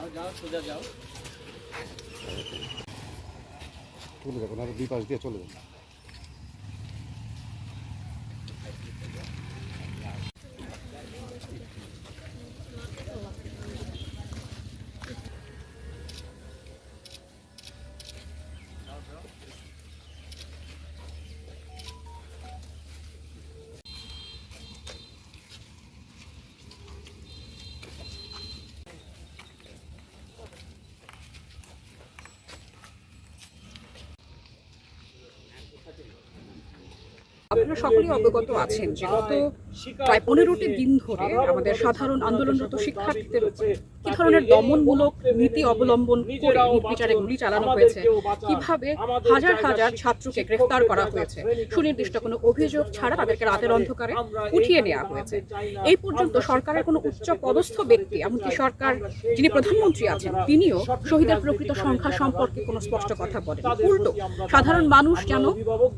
যাও যাও সোজা যাও। চলে যাবেন আর দুই পাশ দিয়ে চলে যাবেন। আপনারা সকলেই অবগত আছেন যে গত প্রায় পনেরোটি দিন ধরে আমাদের সাধারণ আন্দোলনরত শিক্ষার্থীদের কি ধরনের দমনমূলক নীতি অবলম্বন করে নির্বিচারে গুলি চালানো হয়েছে? কীভাবে হাজার হাজার ছাত্রকে গ্রেফতার করা হয়েছে? সুনির্দিষ্ট কোনো অভিযোগ ছাড়া তাদেরকে রাতের অন্ধকারে উঠিয়ে নেওয়া হয়েছে। এই পর্যন্ত সরকারের কোনো উচ্চ পদস্থ ব্যক্তি এমনকি সরকার যিনি প্রধানমন্ত্রী আছেন তিনিও শহীদের প্রকৃত সংখ্যা সম্পর্কে কোনো স্পষ্ট কথা বলেন। উল্টো সাধারণ মানুষ যেন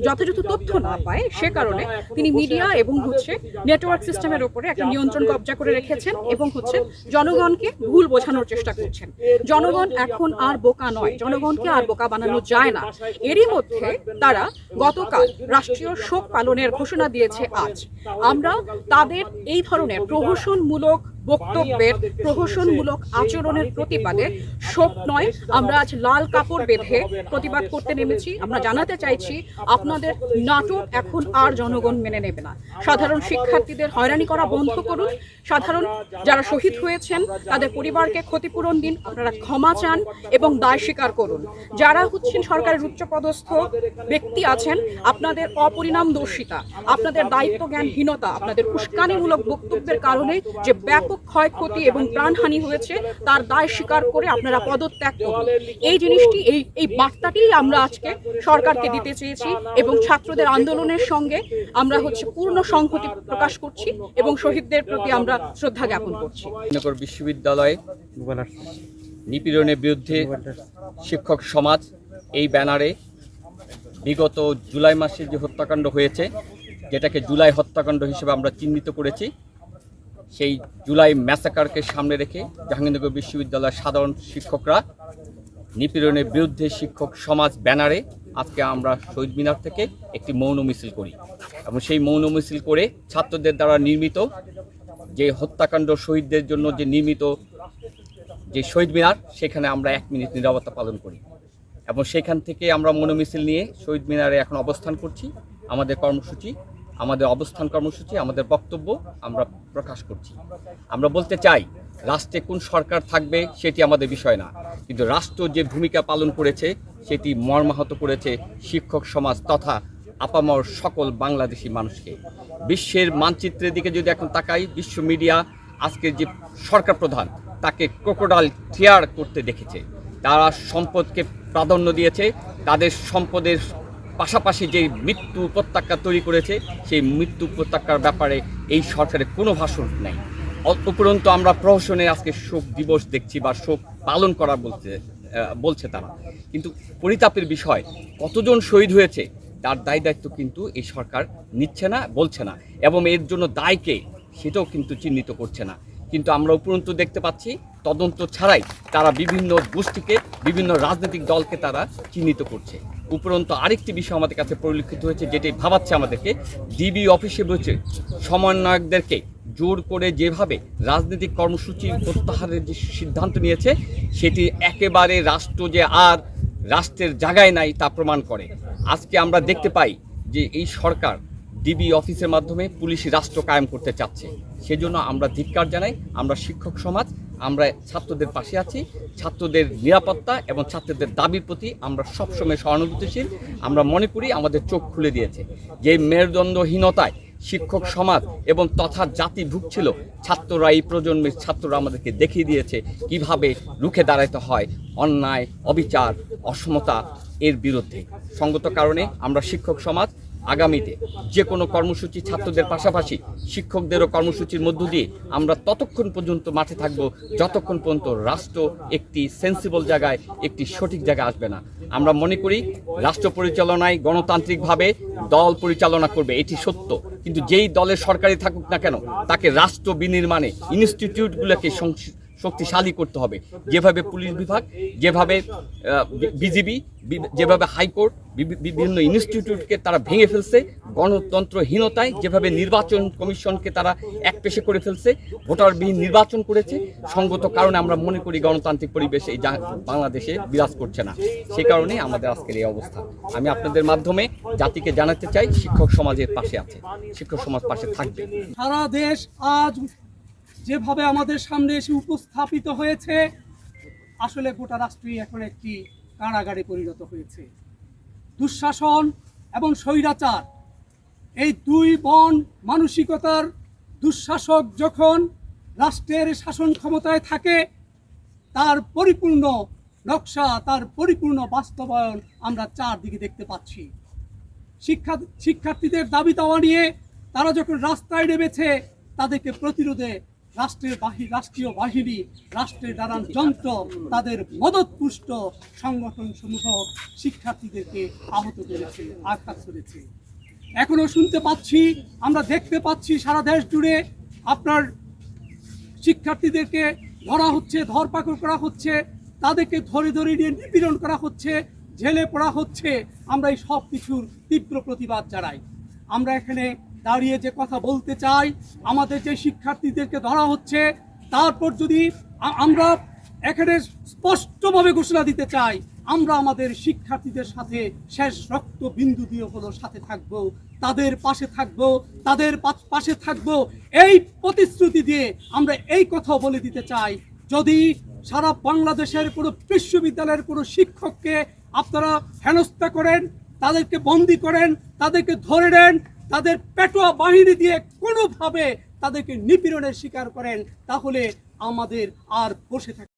যথাযথ তথ্য না পায় সে কারণে তিনি মিডিয়া এবং হচ্ছে নেটওয়ার্ক সিস্টেমের উপরে একটা নিয়ন্ত্রণ কবজা করে রেখেছেন এবং হচ্ছে জনগণকে ভুল বোঝানোর চেষ্টা করছেন। জনগণ এখন আর বোকা নয়। জনগণকে আর বোকা বানানো যায় না। এরই মধ্যে তারা গতকাল রাষ্ট্রীয় শোক পালনের ঘোষণা দিয়েছে আজ। আমরা তাদের এই ধরনের প্রহসনমূলক বক্তব্যের প্রহসনমূলক আচরণের প্রতিবাদে শোক নয় আমরা আজ লাল কাপড় বেঁধে প্রতিবাদ করতে নেমেছি। আমরা জানাতে চাইছি আপনাদের নাটক এখন আর জনগণ মেনে নেবে না। সাধারণ শিক্ষার্থীদের হয়রানি করা বন্ধ করুন। সাধারণ যারা শহীদ হয়েছেন তাদের পরিবারকে ক্ষতিপূরণ দিন আপনারা ক্ষমা চান এবং দায় স্বীকার করুন। যারা হচ্ছেন সরকারের উচ্চপদস্থ ব্যক্তি আছেন আপনাদের অপরিণাম দর্শিতা আপনাদের দায়িত্ব জ্ঞানহীনতা আপনাদের উস্কানিমূলক বক্তব্যের কারণে যে ব্যাপক ক্ষয়ক্ষতি এবং প্রাণহানি হয়েছে, তার দায় স্বীকার করে আপনারা পদত্যাগ করুন। এই জিনিসটি, এই এই বার্তাটি আমরা আজকে সরকারকে দিতে চেয়েছি এবং ছাত্রদের আন্দোলনের সঙ্গে আমরা হচ্ছে পূর্ণ সংহতি প্রকাশ করছি এবং শহীদদের প্রতি আমরা শ্রদ্ধা জ্ঞাপন করছি। বিশ্ববিদ্যালয়ে নিপীড়নের বিরুদ্ধে শিক্ষক সমাজ এই ব্যানারে বিগত জুলাই মাসে যে হত্যাকাণ্ড হয়েছে, যেটাকে জুলাই হত্যাকাণ্ড হিসেবে আমরা চিহ্নিত করেছি সেই জুলাই ম্যাসাকারকে সামনে রেখে জাহাঙ্গীরনগর বিশ্ববিদ্যালয়ের সাধারণ শিক্ষকরা নিপীড়নের বিরুদ্ধে শিক্ষক সমাজ ব্যানারে আজকে আমরা শহীদ মিনার থেকে একটি মৌন মিছিল করি এবং সেই মৌন মিছিল করে ছাত্রদের দ্বারা নির্মিত যে হত্যাকাণ্ড শহীদদের জন্য যে নির্মিত যে শহীদ মিনার, সেখানে আমরা এক মিনিট নিরাপত্তা পালন করি এবং সেখান থেকে আমরা মনোমিছিল নিয়ে শহীদ মিনারে এখন অবস্থান করছি। আমাদের কর্মসূচি আমাদের অবস্থান কর্মসূচি, আমাদের বক্তব্য আমরা প্রকাশ করছি। আমরা বলতে চাই, রাষ্ট্রে কোন সরকার থাকবে সেটি আমাদের বিষয় না। কিন্তু রাষ্ট্র যে ভূমিকা পালন করেছে, সেটি মর্মাহত করেছে শিক্ষক সমাজ তথা আপামর সকল বাংলাদেশি মানুষকে। বিশ্বের মানচিত্রের দিকে যদি এখন তাকাই, বিশ্ব মিডিয়া আজকের যে সরকার প্রধান, তাকে ক্রোকোডাল টিয়ার করতে দেখেছে। তারা সম্পদকে প্রাধান্য দিয়েছে, তাদের সম্পদের পাশাপাশি যে মৃত্যু উপত্যকা তৈরি করেছে, সেই মৃত্যু উপত্যকার ব্যাপারে এই সরকারের কোনো ভাষণ নেই। উপরন্তু আমরা প্রহসনে আজকে শোক দিবস দেখছি বা শোক পালন করা বলতে বলছে তারা। কিন্তু পরিতাপের বিষয়, কতজন শহীদ হয়েছে তার দায় দায়িত্ব কিন্তু এই সরকার নিচ্ছে না, বলছে না। এবং এর জন্য দায়কে সেটাও কিন্তু চিহ্নিত করছে না। কিন্তু আমরা উপরন্তু দেখতে পাচ্ছি, তদন্ত ছাড়াই তারা বিভিন্ন গোষ্ঠীকে, বিভিন্ন রাজনৈতিক দলকে তারা চিহ্নিত করছে। উপরন্তু আরেকটি বিষয় আমাদের কাছে পরিলক্ষিত হয়েছে, যেটি ভাবাচ্ছে আমাদেরকে। ডিবি অফিসে বসে সমন্বয়কদেরকে জোর করে যেভাবে রাজনৈতিক কর্মসূচি প্রত্যাহারের যে সিদ্ধান্ত নিয়েছে, সেটি একেবারে রাষ্ট্র যে আর রাষ্ট্রের জায়গায় নাই তা প্রমাণ করে। আজকে আমরা দেখতে পাই যে এই সরকার ডিবি অফিসের মাধ্যমে পুলিশ রাষ্ট্র কায়েম করতে চাচ্ছে। সেজন্য আমরা ধিক্কার জানাই, আমরা শিক্ষক সমাজ আমরা ছাত্রদের পাশে আছি। ছাত্রদের নিরাপত্তা এবং ছাত্রদের দাবির প্রতি আমরা সবসময় সহানুভূতিশীল। আমরা মনে করি আমাদের চোখ খুলে দিয়েছে যে মেরুদণ্ডহীনতায় শিক্ষক সমাজ এবং তথা জাতি ভুগছিল। ছাত্ররা এই প্রজন্মের ছাত্ররা আমাদেরকে দেখিয়ে দিয়েছে কীভাবে রুখে দাঁড়াতে হয় অন্যায়, অবিচার, অসমতা এর বিরুদ্ধে। সঙ্গত কারণে আমরা শিক্ষক সমাজ আগামীতে যে কোনো কর্মসূচি ছাত্রদের পাশাপাশি শিক্ষকদেরও কর্মসূচির মধ্য দিয়ে আমরা ততক্ষণ পর্যন্ত মাঠে থাকব, যতক্ষণ পর্যন্ত রাষ্ট্র একটি সেন্সিবল জায়গায়, একটি সঠিক জায়গায় আসবে না। আমরা মনে করি, রাষ্ট্র পরিচালনায় গণতান্ত্রিকভাবে দল পরিচালনা করবে, এটি সত্য। কিন্তু যেই দলের সরকারি থাকুক না কেন, তাকে রাষ্ট্র বিনির্মাণে ইনস্টিটিউটগুলোকে শক্তিশালী করতে হবে। যেভাবে পুলিশ বিভাগ, যেভাবে বিজিবি যেভাবে হাইকোর্ট বিভিন্ন ইনস্টিটিউটকে তারা ভেঙে ফেলছে, গণতন্ত্রহীনতায় যেভাবে নির্বাচন কমিশনকে তারা এক পেশে করে ফেলছে, ভোটারবিহীন নির্বাচন করেছে, সঙ্গত কারণে আমরা মনে করি গণতান্ত্রিক পরিবেশ এই বাংলাদেশে বিরাজ করছে না। সে কারণে আমাদের আজকের এই অবস্থা। আমি আপনাদের মাধ্যমে জাতিকে জানাতে চাই, শিক্ষক সমাজের পাশে আছে। শিক্ষক সমাজ পাশে থাকবে। সারা দেশ আজ যেভাবে আমাদের সামনে এসে উপস্থাপিত হয়েছে, আসলে গোটা রাষ্ট্রই এখন একটি কারাগারে পরিণত হয়েছে। দুঃশাসন এবং স্বৈরাচার, এই দুই বন মানসিকতার দুঃশাসক যখন রাষ্ট্রের শাসন ক্ষমতায় থাকে, তার পরিপূর্ণ নকশা, তার পরিপূর্ণ বাস্তবায়ন আমরা চারদিকে দেখতে পাচ্ছি। শিক্ষা, শিক্ষার্থীদের দাবি দাওয়া নিয়ে তারা যখন রাস্তায় নেমেছে, তাদেরকে প্রতিরোধে রাষ্ট্রের বাহি রাষ্ট্রীয় বাহিনী, রাষ্ট্রের নানান যন্ত্র, তাদের মদতপুষ্ট সংগঠন সমূহ শিক্ষার্থীদেরকে আহত করেছে, আঘাত করেছে। এখনও শুনতে পাচ্ছি, আমরা দেখতে পাচ্ছি সারা দেশ জুড়ে আপনার শিক্ষার্থীদেরকে ধরা হচ্ছে, ধরপাকড় করা হচ্ছে, তাদেরকে ধরে ধরে নিয়ে নিপীড়ন করা হচ্ছে, জেলে পড়া হচ্ছে। আমরা এই সব কিছুর তীব্র প্রতিবাদ জানাই। আমরা এখানে দাঁড়িয়ে যে কথা বলতে চাই, আমাদের যে শিক্ষার্থীদেরকে ধরা হচ্ছে, তারপর যদি আমরা এখানে স্পষ্টভাবে ঘোষণা দিতে চাই, আমরা আমাদের শিক্ষার্থীদের সাথে শেষ রক্ত বিন্দু দিয়ে হলো সাথে থাকব, তাদের পাশে থাকব, তাদের পাশে থাকব, এই প্রতিশ্রুতি দিয়ে আমরা এই কথা বলে দিতে চাই। যদি সারা বাংলাদেশের কোনো বিশ্ববিদ্যালয়ের কোনো শিক্ষককে আপনারা হেনস্থা করেন, তাদেরকে বন্দি করেন, তাদেরকে ধরে নেন তাদের পেটোয়া বাহিনী দিয়ে কোনোভাবে তাদেরকে নিপীড়নের শিকার করেন তাহলে আমাদের আর বসে থাকা